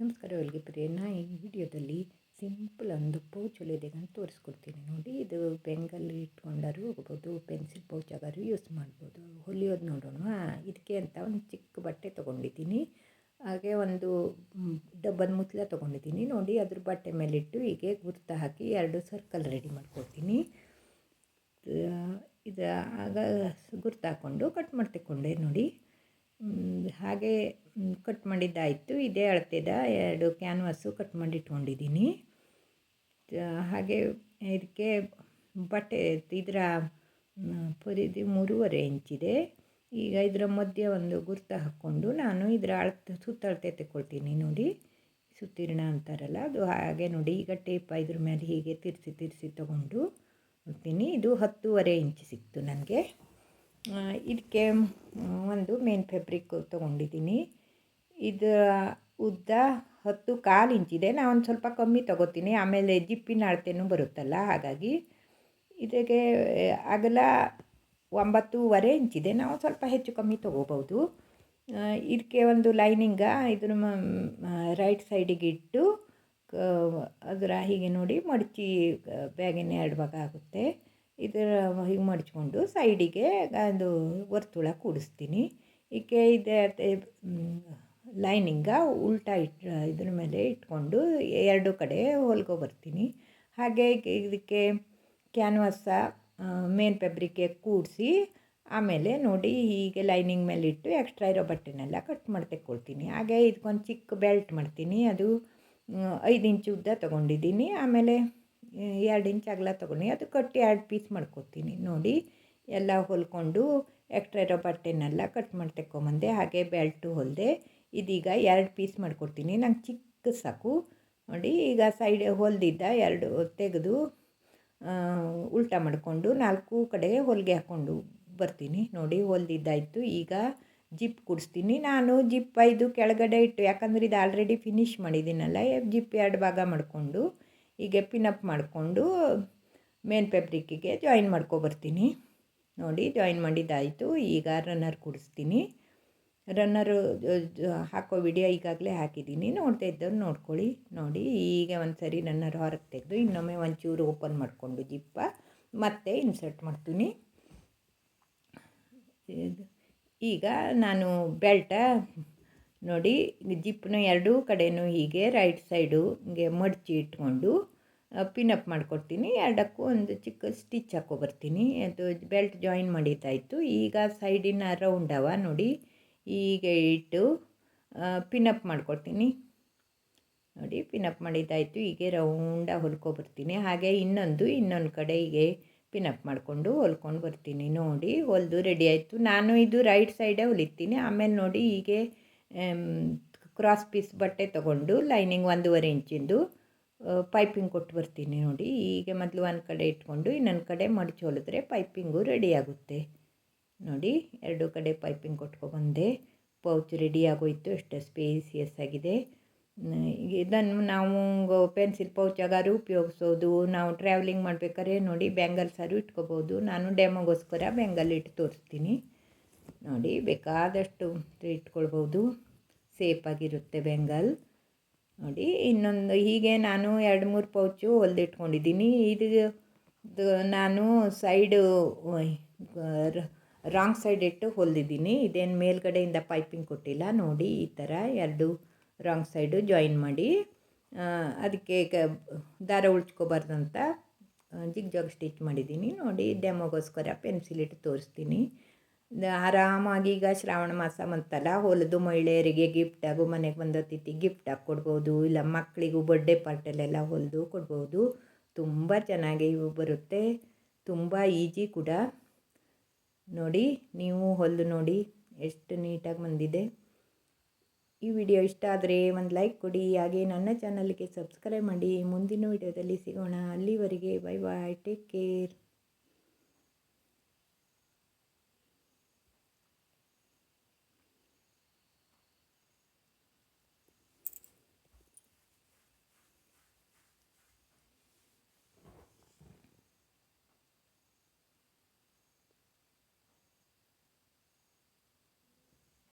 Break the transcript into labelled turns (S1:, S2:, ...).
S1: ನಮಸ್ಕಾರ ಅವಳಿಗೆ ಪ್ರಿಯ. ನಾ ಈ ವಿಡಿಯೋದಲ್ಲಿ ಸಿಂಪಲ್ ಒಂದು ಪೌಚ್ ಅಂತ ತೋರಿಸ್ಕೊಡ್ತೀನಿ. ನೋಡಿ, ಇದು ಬೆಂಗಲ್ಲಿ ಇಟ್ಕೊಂಡಾರು ಹೋಗ್ಬೋದು, ಪೆನ್ಸಿಲ್ ಪೌಚ್ ಆಗಾರು ಯೂಸ್ ಮಾಡ್ಬೋದು. ಹೊಲಿಯೋದು ನೋಡೋಣ. ಇದಕ್ಕೆ ಅಂತ ಒಂದು ಚಿಕ್ಕ ಬಟ್ಟೆ ತೊಗೊಂಡಿದ್ದೀನಿ. ಹಾಗೆ ಒಂದು ಡಬ್ಬದ ಮುತ್ಲೆ ತೊಗೊಂಡಿದ್ದೀನಿ. ನೋಡಿ, ಅದ್ರ ಬಟ್ಟೆ ಮೇಲಿಟ್ಟು ಹೀಗೆ ಗುರ್ತು ಹಾಕಿ ಎರಡು ಸರ್ಕಲ್ ರೆಡಿ ಮಾಡ್ಕೊಳ್ತೀನಿ ಇದು ಆಗ ಗುರ್ತು ಹಾಕ್ಕೊಂಡು ಕಟ್ ಮಾಡಿ ತಗೊಂಡೆ ನೋಡಿ ಹಾಗೆ ಕಟ್ ಮಾಡಿದ್ದಾಯಿತು. ಇದೇ ಅಳತೆದ ಎರಡು ಕ್ಯಾನ್ವಾಸು ಕಟ್ ಮಾಡಿ ಇಟ್ಕೊಂಡಿದ್ದೀನಿ ಹಾಗೆ ಇದಕ್ಕೆ ಬಟ್ಟೆ, ಇದರ ಪರಿಧಿ ಮೂರುವರೆ ಇಂಚಿದೆ ಈಗ ಇದರ ಮಧ್ಯೆ ಒಂದು ಗುರ್ತು ಹಾಕ್ಕೊಂಡು ನಾನು ಇದರ ಅಳತೆ ಸುತ್ತಳತೆ ತಗೊಳ್ತೀನಿ ನೋಡಿ. ಸುತ್ತೀರ್ಣ ಅಂತಾರಲ್ಲ, ಅದು ಹಾಗೆ ನೋಡಿ. ಈಗ ಟೇಪ್ ಇದ್ರ ಮೇಲೆ ಹೀಗೆ ತಿರ್ಸಿ ತಿರ್ಸಿ ತಗೊಂಡು ಹೋಗ್ತೀನಿ ಇದು ಹತ್ತೂವರೆ ಇಂಚು ಸಿಕ್ತು ನನಗೆ. ಇದಕ್ಕೆ ಒಂದು ಮೇನ್ ಫ್ಯಾಬ್ರಿಕ್ ತೊಗೊಂಡಿದ್ದೀನಿ. ಇದು ಉದ್ದ ಹತ್ತು ಕಾಲು ಇಂಚಿದೆ ನಾನು ಒಂದು ಸ್ವಲ್ಪ ಕಮ್ಮಿ ತೊಗೋತೀನಿ. ಆಮೇಲೆ ಜಿಪ್ಪಿನ ಅಳತೆನೂ ಬರುತ್ತಲ್ಲ, ಹಾಗಾಗಿ ಇದಕ್ಕೆ ಅಗಲ ಒಂಬತ್ತೂವರೆ ಇಂಚಿದೆ ನಾವು ಸ್ವಲ್ಪ ಹೆಚ್ಚು ಕಮ್ಮಿ ತೊಗೋಬೋದು ಇದಕ್ಕೆ ಒಂದು ಲೈನಿಂಗ ಇದನ್ನು ರೈಟ್ ಸೈಡಿಗೆ ಇಟ್ಟು ಅದರ ಹೀಗೆ ನೋಡಿ ಮಡಚಿ ಬ್ಯಾಗಿನ ಎರಡು ಭಾಗ ಆಗುತ್ತೆ. ಇದರ ಹೀಗೆ ಮಡಚ್ಕೊಂಡು ಸೈಡಿಗೆ ಅದು ವರ್ತುಳ ಕೂಡಿಸ್ತೀನಿ. ಈಕೆ ಇದೆ ಲೈನಿಂಗ ಉಲ್ಟಾ ಇಟ್, ಇದ್ರ ಮೇಲೆ ಇಟ್ಕೊಂಡು ಎರಡು ಕಡೆ ಹೊಲ್ಗೋ ಬರ್ತೀನಿ. ಹಾಗೆ ಇದಕ್ಕೆ ಕ್ಯಾನ್ವಾಸ ಮೇನ್ ಫ್ಯಾಬ್ರಿಕ್ಗೆ ಕೂಡಿಸಿ ಆಮೇಲೆ ನೋಡಿ ಹೀಗೆ ಲೈನಿಂಗ್ ಮೇಲೆ ಇಟ್ಟು ಎಕ್ಸ್ಟ್ರಾ ಇರೋ ಬಟ್ಟೆನೆಲ್ಲ ಕಟ್ ಮಾಡಿ ತೆಕ್ಕೊಳ್ತೀನಿ. ಹಾಗೆ ಇದಕ್ಕೊಂದು ಚಿಕ್ಕ ಬೆಲ್ಟ್ ಮಾಡ್ತೀನಿ. ಅದು ಐದು ಇಂಚು ಉದ್ದ ತೊಗೊಂಡಿದ್ದೀನಿ. ಆಮೇಲೆ ಎರಡು ಇಂಚ್ ಅಗಲ ತೊಗೊಂಡು ಅದು ಕಟ್ಟಿ ಎರಡು ಪೀಸ್ ಮಾಡ್ಕೊತೀನಿ. ನೋಡಿ, ಎಲ್ಲ ಹೊಲ್ಕೊಂಡು ಎಕ್ಸ್ಟ್ರಾ ಇರೋ ಬಟ್ಟೆನೆಲ್ಲ ಕಟ್ ಮಾಡಿ ತೆಕ್ಕೊಂಬಂದೆ, ಹಾಗೆ ಬೆಲ್ಟು ಹೊಲಿದೆ ಇದೀಗ ಎರಡು ಪೀಸ್ ಮಾಡ್ಕೊಡ್ತೀನಿ. ನಂಗೆ ಚಿಕ್ಕ ಸಾಕು. ನೋಡಿ, ಈಗ ಸೈಡ್ ಹೊಲ್ದಿದ್ದ ಎರಡು ತೆಗೆದು ಉಲ್ಟಾ ಮಾಡಿಕೊಂಡು ನಾಲ್ಕು ಕಡೆ ಹೊಲಿಗೆ ಹಾಕ್ಕೊಂಡು ಬರ್ತೀನಿ. ನೋಡಿ, ಹೊಲ್ದಿದ್ದಾಯಿತು. ಈಗ ಜಿಪ್ ಕುಡಿಸ್ತೀನಿ. ನಾನು ಜಿಪ್ ಐದು ಕೆಳಗಡೆ ಇಟ್ಟು, ಯಾಕಂದರೆ ಇದು ಆಲ್ರೆಡಿ ಫಿನಿಶ್ ಮಾಡಿದ್ದೀನಲ್ಲ, ಜಿಪ್ ಎರಡು ಭಾಗ ಮಾಡಿಕೊಂಡು ಹೀಗೆ ಪಿನಪ್ ಮಾಡಿಕೊಂಡು ಮೇನ್ ಫ್ಯಾಬ್ರಿಕ್ಕಿಗೆ ಜಾಯಿನ್ ಮಾಡ್ಕೊಬರ್ತೀನಿ. ನೋಡಿ ಜಾಯಿನ್ ಮಾಡಿದ್ದಾಯಿತು. ಈಗ ರನ್ನರ್ ಕುಡಿಸ್ತೀನಿ. ರನ್ನರು ಹಾಕೋ ವಿಡಿಯೋ ಈಗಾಗಲೇ ಹಾಕಿದ್ದೀನಿ. ನೋಡ್ತಾ ಇದ್ದವ್ರು ನೋಡ್ಕೊಳ್ಳಿ. ನೋಡಿ, ಈಗ ಒಂದು ಸರಿ ರನ್ನರ್ ಹೊರಗೆ ತೆಗೆದು ಇನ್ನೊಮ್ಮೆ ಒಂಚೂರು ಓಪನ್ ಮಾಡಿಕೊಂಡು ಜಿಪ್ಪ ಮತ್ತೆ ಇನ್ಸರ್ಟ್ ಮಾಡ್ತೀನಿ. ಈಗ ನಾನು ಬೆಲ್ಟ ನೋಡಿ, ಜಿಪ್ನ ಎರಡೂ ಕಡೆಯೂ ಹೀಗೆ ರೈಟ್ ಸೈಡು ಹಿಂಗೆ ಮಡಚಿ ಇಟ್ಕೊಂಡು ಪಿನಪ್ ಮಾಡಿಕೊಡ್ತೀನಿ. ಎರಡಕ್ಕೂ ಒಂದು ಚಿಕ್ಕ ಸ್ಟಿಚ್ ಹಾಕ್ಕೊಬರ್ತೀನಿ ಅದು ಬೆಲ್ಟ್ ಜಾಯಿನ್ ಮಾಡಿದ್ದಾಯಿತು ಈಗ ಸೈಡಿನ ಅವ ನೋಡಿ. ಹೀಗೆ ಇಟ್ಟು ಪಿನಪ್ ಮಾಡ್ಕೊಡ್ತೀನಿ. ನೋಡಿ ಪಿನಪ್ ಮಾಡಿದ್ದಾಯಿತು ಹೀಗೆ ರೌಂಡಾಗಿ ಹೊಲ್ಕೊಬರ್ತೀನಿ. ಹಾಗೆ ಇನ್ನೊಂದು ಇನ್ನೊಂದು ಕಡೆ ಹೀಗೆ ಪಿನಪ್ ಮಾಡಿಕೊಂಡು ಹೊಲ್ಕೊಂಡು ಬರ್ತೀನಿ. ನೋಡಿ, ಹೊಲಿದು ರೆಡಿ ಆಯಿತು. ನಾನು ಇದು ರೈಟ್ ಸೈಡೇ ಹೊಲಿತೀನಿ. ಆಮೇಲೆ ನೋಡಿ, ಹೀಗೆ ಕ್ರಾಸ್ ಪೀಸ್ ಬಟ್ಟೆ ತಗೊಂಡು ಲೈನಿಂಗ್ ಒಂದೂವರೆ ಇಂಚಿಂದು ಪೈಪಿಂಗ್ ಕೊಟ್ಟು ಬರ್ತೀನಿ ನೋಡಿ. ಹೀಗೆ ಮೊದಲು ಒಂದು ಕಡೆ ಇಟ್ಕೊಂಡು ಇನ್ನೊಂದು ಕಡೆ ಮಡಚಿ ಹೊಲಿದ್ರೆ ಪೈಪಿಂಗು ರೆಡಿ ಆಗುತ್ತೆ. ನೋಡಿ, ಎರಡು ಕಡೆ ಪೈಪಿಂಗ್ ಕೊಟ್ಕೊಬಂದೆ ಪೌಚ್ ರೆಡಿ ಆಗೋಯ್ತು, ಎಷ್ಟು ಸ್ಪೇಸಿಯಸ್ ಆಗಿದೆ. ಇದನ್ನು ನಾವು ಪೆನ್ಸಿಲ್ ಪೌಚಾಗಾರು ಉಪಯೋಗಿಸೋದು. ನಾವು ಟ್ರಾವೆಲಿಂಗ್ ಮಾಡ್ಬೇಕಾದ್ರೆ ನೋಡಿ ಬ್ಯಾಂಗಲ್ಸಾರು ಇಟ್ಕೋಬೋದು. ನಾನು ಡೆಮೋಗೋಸ್ಕರ ಬ್ಯಾಂಗಲ್ ಇಟ್ಟು ತೋರಿಸ್ತೀನಿ. ನೋಡಿ, ಬೇಕಾದಷ್ಟು ಇಟ್ಕೊಳ್ಬೋದು ಸೇಫಾಗಿರುತ್ತೆ ಬೆಂಗಲ್. ನೋಡಿ, ಇನ್ನೊಂದು, ಹೀಗೆ ನಾನು ಎರಡು, ಮೂರು ಪೌಚು ಹೊಲ್ದಿಟ್ಕೊಂಡಿದ್ದೀನಿ. ಇದು ನಾನು ಸೈಡು ರಾಂಗ್ ಸೈಡ್ ಇಟ್ಟು ಹೊಲಿದಿದ್ದೀನಿ. ಇದೇನು ಮೇಲ್ಗಡೆಯಿಂದ ಪೈಪಿಂಗ್ ಕೊಟ್ಟಿಲ್ಲ. ನೋಡಿ, ಈ ಥರ ಎರಡು ರಾಂಗ್ ಸೈಡು ಜಾಯಿನ್ ಮಾಡಿ ಅದಕ್ಕೆ ಕ ದಾರ ಉಳ್ಚ್ಕೋಬಾರ್ದಂತ ಜಿಗ್ ಜಾಗ್ ಸ್ಟಿಚ್ ಮಾಡಿದ್ದೀನಿ. ನೋಡಿ, ಡೆಮೋಗೋಸ್ಕರ ಪೆನ್ಸಿಲ್ ಇಟ್ಟು ತೋರಿಸ್ತೀನಿ. ಆರಾಮಾಗಿ ಈಗ ಶ್ರಾವಣ ಮಾಸ ಬಂತಲ್ಲ, ಹೊಲದು ಮಹಿಳೆಯರಿಗೆ ಆಗು, ಮನೆಗೆ ಬಂದ ಅತಿಥಿ ಆಗಿ ಕೊಡ್ಬೋದು, ಇಲ್ಲ ಮಕ್ಕಳಿಗೂ ಬರ್ಡೆ ಪಾರ್ಟಲ್ಲೆಲ್ಲ ಹೊಲಿದು ಕೊಡ್ಬೋದು. ತುಂಬ ಚೆನ್ನಾಗಿ ಬರುತ್ತೆ. ತುಂಬ ಈಜಿ ಕೂಡ. ನೋಡಿ, ನೀವು ಹೊಲ್ದು ನೋಡಿ ಎಷ್ಟು ನೀಟಾಗಿ ಬಂದಿದೆ. ಈ ವಿಡಿಯೋ ಇಷ್ಟ ಆದರೆ ಒಂದು ಲೈಕ್ ಕೊಡಿ, ಹಾಗೆ ನನ್ನ ಚಾನಲ್ಗೆ ಸಬ್ಸ್ಕ್ರೈಬ್ ಮಾಡಿ. ಮುಂದಿನ ವಿಡಿಯೋದಲ್ಲಿ ಸಿಗೋಣ. ಅಲ್ಲಿವರೆಗೆ ಬೈ ಬಾಯ್ ಟೇಕ್ ಕೇರ್